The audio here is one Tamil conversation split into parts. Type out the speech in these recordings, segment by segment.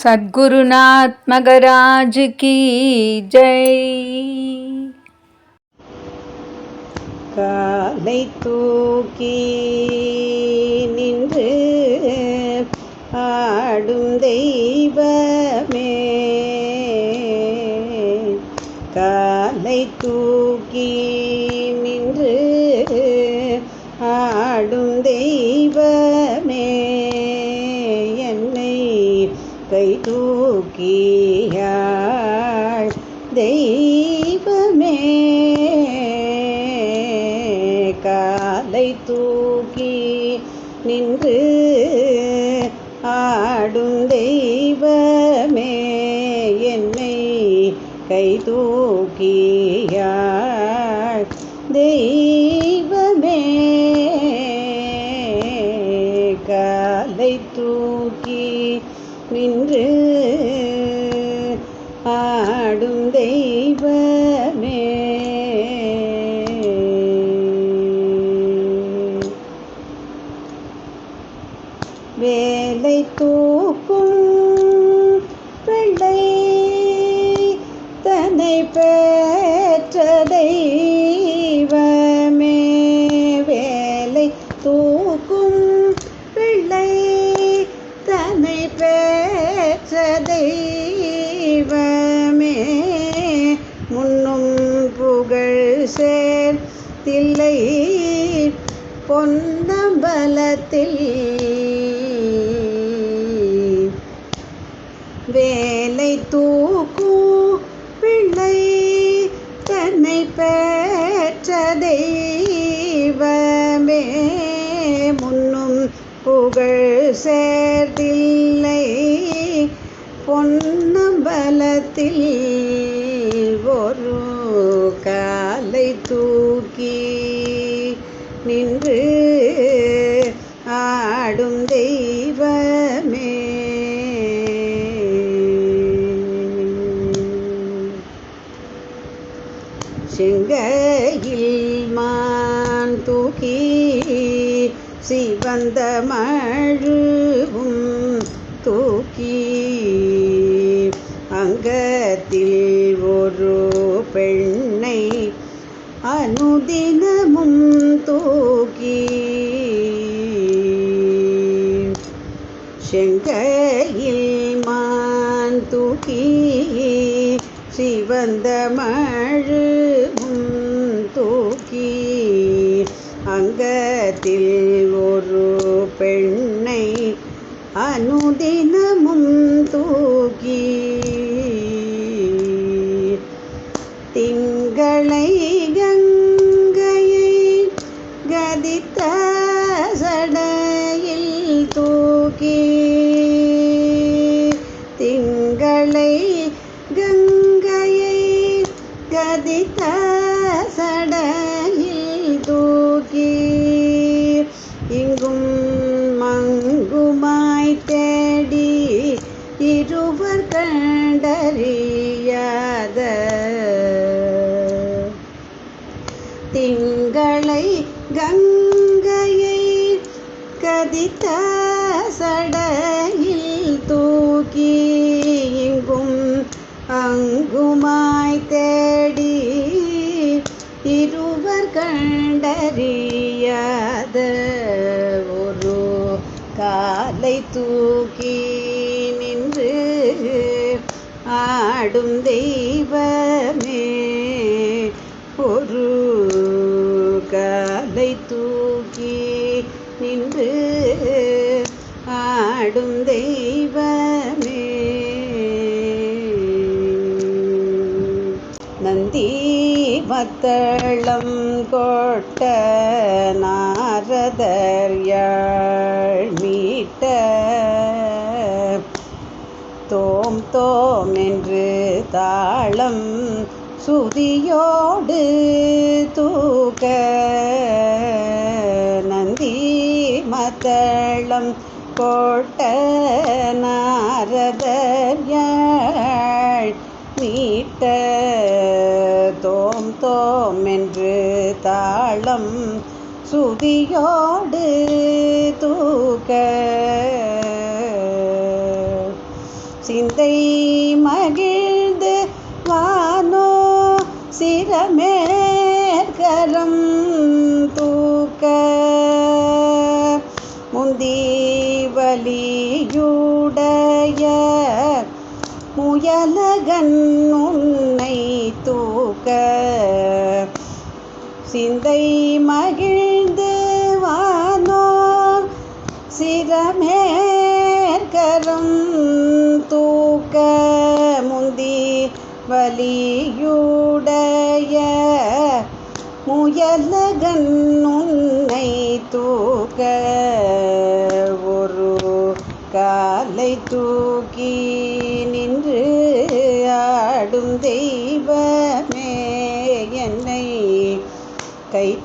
सद्गुरुनाथ मगराज की जय காலை தூக்கி நின்று ஆடும் தெய்வமே காலை தூக்கி நின்று ஆடும் தெய்வமே தலை தூக்கி நின்று ஆடும் தெய்வமே என்னை கை தூக்கியாள் தெய்வமே காலை தூக்கி நின்று ஆடும் தெய்வமே வேலை தூக்கும் பிள்ளை தன்னை பெற்ற தெய்வமே. வேலை தூக்கும் பிள்ளை தன்னை பெற்ற தெய்வமே. முன்னும் புகழ் சேர் தில்லை பொன்னம்பலத்தில் வேலை தூக்கும் பிள்ளை தன்னை பெற்ற தெய்வமே. முன்னும் புகழ் சேர்தில்லை பொன்னம்பலத்தில் ஒரு காலை தூக்கி நின்று ஆடும் தெய்வமே. செங்கையில் மான் தூக்கி சிவந்த மழுவும் தூக்கி அங்கத்தில் ஒரு பெண்ணை அனுதினமும் சிவந்த மழுவும் தூக்கி அங்கத்தில் ஒரு பெண்ணை அனுதினமும் தூக்கி சதித்த சடனில் தூக்கி இங்கும் மங்குமாய் தேடி இருவர் கண்டறியாத திங்களை கங்கையை கதித்த சடையில் தூக்கி கண்டறியாத ஒரு காலை தூக்கி நின்று ஆடும் தெய்வமே. ஒரு காலை தூக்கி நின்று ஆடும் தெய்வம் மத்தளம் கோட்ட நாரதர் மீட்ட தோம் தோம் என்று தாளம் சுதியோடு தூக்க. நந்தி மத்தளம் கோட்ட நாரதர் மீட்ட தாளம் சுதியோடு தூக்க. சிந்தை மகிழ்ந்து வானோ சிரமேற்கரம் தூக்க. முந்தி வலியுடைய முயலகன் உன்னை தூக்க. சிந்தை மகிழ்ந்து வானோர் சிரமேற்கரம் தூக்க முந்தி வலியுடைய முயலகன் உன்னை தூக்க ஒரு காலை தூக்கி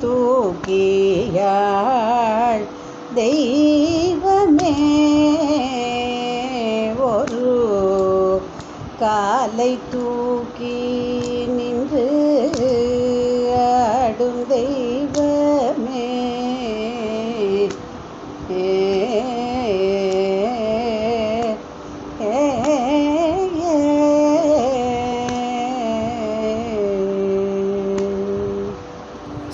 தூக்கியாள் தெய்வமே ஒரு காலை தூக்கி